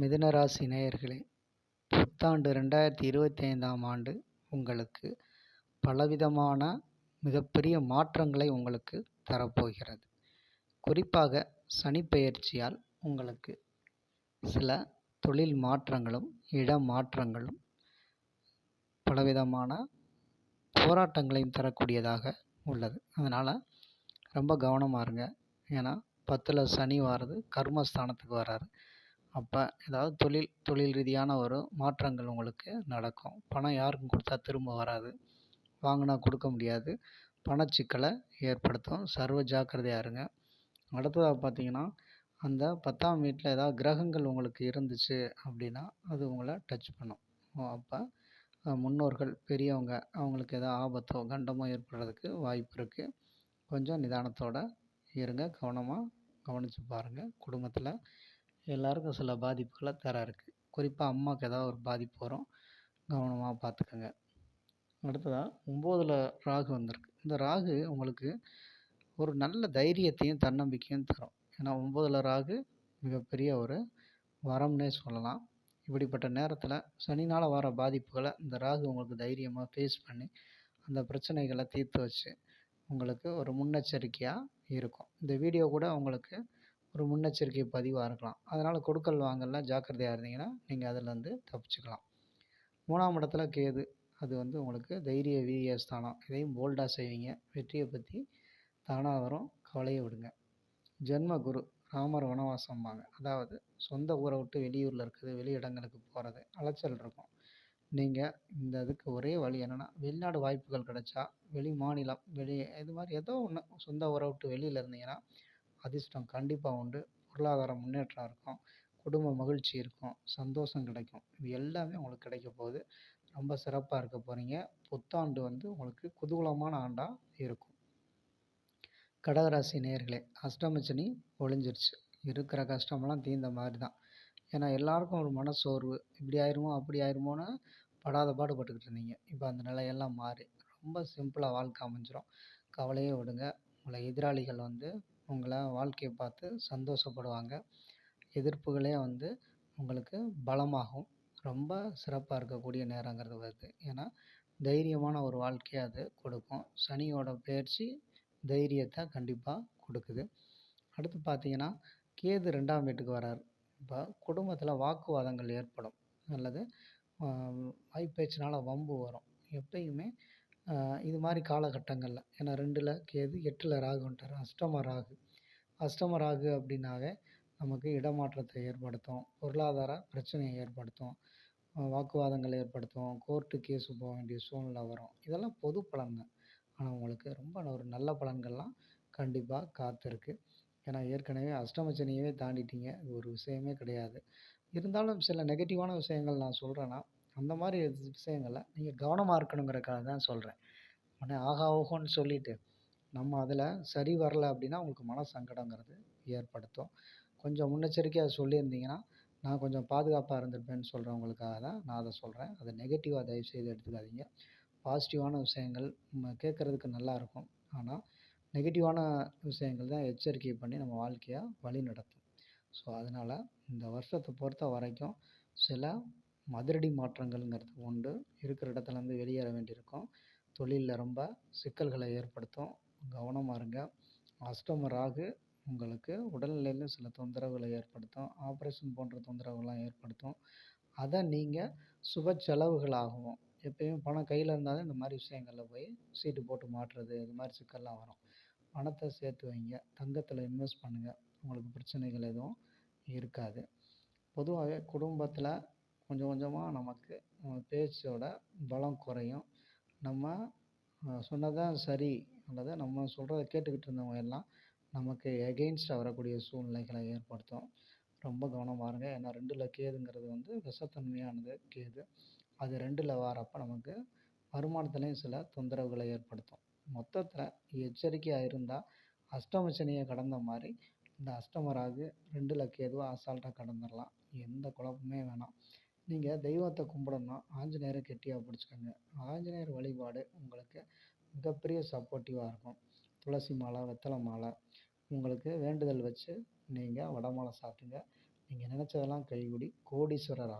மிதுனராசி நேயர்களே புத்தாண்டு ரெண்டாயிரத்தி இருபத்தி ஐந்தாம் ஆண்டு உங்களுக்கு பலவிதமான மிகப்பெரிய மாற்றங்களை உங்களுக்கு தரப்போகிறது. குறிப்பாக சனிப்பெயர்ச்சியால் உங்களுக்கு சில தொழில் மாற்றங்களும் இட மாற்றங்களும் பலவிதமான போராட்டங்களையும் தரக்கூடியதாக உள்ளது. அதனால் ரொம்ப கவனமாக இருங்க. ஏன்னா பத்தில் சனி வாரது கர்மஸ்தானத்துக்கு வராரு. அப்போ ஏதாவது தொழில் தொழில் ரீதியான ஒரு மாற்றங்கள் உங்களுக்கு நடக்கும். பணம் யாருக்கும் கொடுத்தா திரும்ப வராது. வாங்கினா கொடுக்க முடியாது. பணச்சிக்கலை ஏற்படுத்தும். சர்வ ஜாக்கிரதையாக இருங்க. அடுத்ததாக பார்த்தீங்கன்னா அந்த பத்தாம் வீட்டில் ஏதாவது கிரகங்கள் உங்களுக்கு இருந்துச்சு அப்படின்னா அது உங்களை டச் பண்ணும். அப்போ முன்னோர்கள் பெரியவங்க அவங்களுக்கு எதாவது ஆபத்தோ கண்டமோ ஏற்படுறதுக்கு வாய்ப்பு இருக்குது கொஞ்சம் நிதானத்தோடு இருங்க. கவனமாக கவனித்து பாருங்கள் குடும்பத்தில் எல்லாருக்கும் சில பாதிப்புகளை தர இருக்குது குறிப்பாக அம்மாவுக்கு ஏதாவது ஒரு பாதிப்பு வரும். கவனமாக பார்த்துக்கோங்க அடுத்ததாக ஒம்போதில் ராகு வந்திருக்கு. இந்த ராகு உங்களுக்கு ஒரு நல்ல தைரியத்தையும் தன்னம்பிக்கையும் தரும். ஏன்னா ஒம்போதில் ராகு மிகப்பெரிய ஒரு வரம்னே சொல்லலாம். இப்படிப்பட்ட நேரத்தில் சனினால் வர பாதிப்புகளை இந்த ராகு உங்களுக்கு தைரியமாக ஃபேஸ் பண்ணி அந்த பிரச்சனைகளை தீர்த்து வச்சு உங்களுக்கு ஒரு முன்னெச்சரிக்கையாக இருக்கும். இந்த வீடியோ கூட உங்களுக்கு ஒரு முன்னெச்சரிக்கை பதிவாக இருக்கலாம். அதனால் கொடுக்கல் வாங்கலாம் ஜாக்கிரதையாக இருந்தீங்கன்னா நீங்கள் அதிலேருந்து தப்பிச்சுக்கலாம். மூணாம் இடத்துல கேது. அது வந்து உங்களுக்கு தைரிய வீரிய ஸ்தானம். இதையும் போல்டாக செய்வீங்க. வெற்றியை பற்றி தானாக வரும். கவலையை விடுங்க. ஜென்ம குரு ராமர் வனவாசம்பாங்க. அதாவது சொந்த ஊரை விட்டு வெளியூரில் இருக்குது வெளி இடங்களுக்கு போகிறது அலைச்சல் இருக்கும். நீங்கள் இந்த இதுக்கு ஒரே வழி என்னென்னா வெளிநாடு வாய்ப்புகள் கிடைச்சா வெளி மாநிலம் வெளி இது மாதிரி ஏதோ ஒன்று சொந்த ஊரை விட்டு வெளியில் இருந்தீங்கன்னா அதிர்ஷ்டம் கண்டிப்பாக உண்டு. பொருளாதார முன்னேற்றம் இருக்கும். குடும்ப மகிழ்ச்சி இருக்கும். சந்தோஷம் கிடைக்கும். இது எல்லாமே உங்களுக்கு கிடைக்க போகுது. ரொம்ப சிறப்பாக இருக்க போகிறீங்க புத்தாண்டு வந்து உங்களுக்கு குதூகலமான ஆண்டாக இருக்கும். கடகராசி நேர்களே அஷ்டமச்சனி ஒழிஞ்சிருச்சு இருக்கிற கஷ்டமெல்லாம் தீர்ந்த மாதிரி தான் ஏன்னா எல்லாருக்கும் ஒரு மனசோர்வு இப்படி ஆயிருமோ அப்படி ஆயிருமோன்னு படாத பாடுபட்டுக்கிட்டு இருந்தீங்க. இப்போ அந்த நிலையெல்லாம் மாறி. ரொம்ப சிம்பிளாக வாழ்க்கை அமைஞ்சிரும். கவலையே விடுங்க. உங்களை எதிராளிகள் வந்து உங்களை வாழ்க்கையை பார்த்து சந்தோஷப்படுவாங்க. எதிர்ப்புகளே வந்து உங்களுக்கு பலமாகும். ரொம்ப சிறப்பாக இருக்கக்கூடிய நேரங்கிறது வருது. ஏன்னா தைரியமான ஒரு வாழ்க்கையை அது கொடுக்கும். சனியோட பயிற்சி தைரியத்தை கண்டிப்பாக கொடுக்குது. அடுத்து பார்த்தீங்கன்னா கேது ரெண்டாம் வீட்டுக்கு வரார். இப்போ குடும்பத்தில் வாக்குவாதங்கள் ஏற்படும். அல்லது வாய்ப்பேச்சினால் வம்பு வரும். எப்பயுமே இது மாதிரி காலகட்டங்களில். ஏன்னா ரெண்டில் கேது எட்டில் ராகு வந்துட்டார். அஷ்டம ராகு. அஷ்டம ராகு அப்படின்னாவே நமக்கு இடமாற்றத்தை ஏற்படுத்தும். பொருளாதார பிரச்சனையை ஏற்படுத்தும். வாக்குவாதங்கள் ஏற்படுத்தும். கோர்ட்டு கேஸு போக வேண்டிய சூழ்நிலை வரும். இதெல்லாம் பொது பலன்கள். ஆனால் உங்களுக்கு ரொம்ப ஒரு நல்ல பலன்கள்லாம் கண்டிப்பாக காத்திருக்கு. ஏன்னா ஏற்கனவே அஷ்டமச்சனியவே தாண்டிட்டீங்க. இது ஒரு விஷயமே கிடையாது. இருந்தாலும் சில நெகட்டிவான விஷயங்கள் நான் சொல்கிறேன்னா அந்த மாதிரி விஷயங்களை நீங்கள் கவனமாக இருக்கணுங்கிறக்காக தான் சொல்கிறேன் உடனே ஆகா ஓஹோன்னு சொல்லிவிட்டு நம்ம அதில் சரி வரல அப்படின்னா உங்களுக்கு மன சங்கடங்கிறது ஏற்படுத்தும். கொஞ்சம் முன்னெச்சரிக்கையாக சொல்லியிருந்தீங்கன்னா நான் கொஞ்சம் பாதுகாப்பாக இருந்திருப்பேன்னு சொல்கிறவங்களுக்காக தான் நான் அதை சொல்கிறேன் அதை நெகட்டிவாக தயவுசெய்து எடுத்துக்காதீங்க. பாசிட்டிவான விஷயங்கள் கேட்குறதுக்கு நல்லாயிருக்கும் ஆனால் நெகட்டிவான விஷயங்கள் தான் எச்சரிக்கை பண்ணி நம்ம வாழ்க்கையை வழி நடத்தும் ஸோ அதனால் இந்த வருஷத்தை பொறுத்த வரைக்கும் சில மதுரடி மாற்றங்கள்ங்கிறது உண்டு. இருக்கிற இடத்துலேருந்து வெளியேற வேண்டியிருக்கும். தொழிலில் ரொம்ப சிக்கல்களை ஏற்படுத்தும். கவனமாக இருங்க. அஷ்டம ராகு உங்களுக்கு உடல்நிலையிலும் சில தொந்தரவுகளை ஏற்படுத்தும். ஆப்ரேஷன் போன்ற தொந்தரவுகள்லாம் ஏற்படுத்தும். அதை நீங்கள் சுப செலவுகளாகவும் எப்பயும் பணம் கையில் இருந்தாலும் இந்த மாதிரி விஷயங்களில் போய் சீட்டு போட்டு மாட்டுறது இது மாதிரி சிக்கல்லாம் வரும். பணத்தை சேர்த்து வைங்க. தங்கத்தில் இன்வெஸ்ட் பண்ணுங்கள் உங்களுக்கு பிரச்சனைகள் எதுவும் இருக்காது. பொதுவாகவே குடும்பத்தில் கொஞ்சம் கொஞ்சமாக நமக்கு பேச்சோட பலம் குறையும். நம்ம சொன்னதான் சரி அல்லது நம்ம சொல்கிறத கேட்டுக்கிட்டு இருந்தவங்க எல்லாம் நமக்கு எகெயின்ஸ்டாக வரக்கூடிய சூழ்நிலைகளை ஏற்படுத்தும். ரொம்ப கவனமாக இருங்க ஏன்னா ரெண்டில் கேதுங்கிறது வந்து விஷத்தன்மையானது கேது. அது ரெண்டில் வரப்போ நமக்கு வருமானத்துலேயும் சில தொந்தரவுகளை ஏற்படுத்தும். மொத்தத்தில் எச்சரிக்கையாக இருந்தால் அஷ்டம சனியை கடந்த மாதிரி இந்த அஷ்டம ராகு ரெண்டில் கேதுவாக அசால்ட்டாக கடந்துடலாம் எந்த குழப்பமே வேணாம். நீங்கள் தெய்வத்தை கும்பிடணும்னா ஆஞ்சநேயரை கெட்டியாக பிடிச்சிக்கோங்க. ஆஞ்சநேயர் வழிபாடு உங்களுக்கு மிகப்பெரிய சப்போர்ட்டிவாக இருக்கும். துளசி மாலை வெத்தலை மாலை உங்களுக்கு வேண்டுதல் வச்சு நீங்கள் வடை மாலை சாப்பிடுங்க. நீங்கள் நினச்சதெல்லாம் கைகூடி கோடீஸ்வரர் ஆகலாம்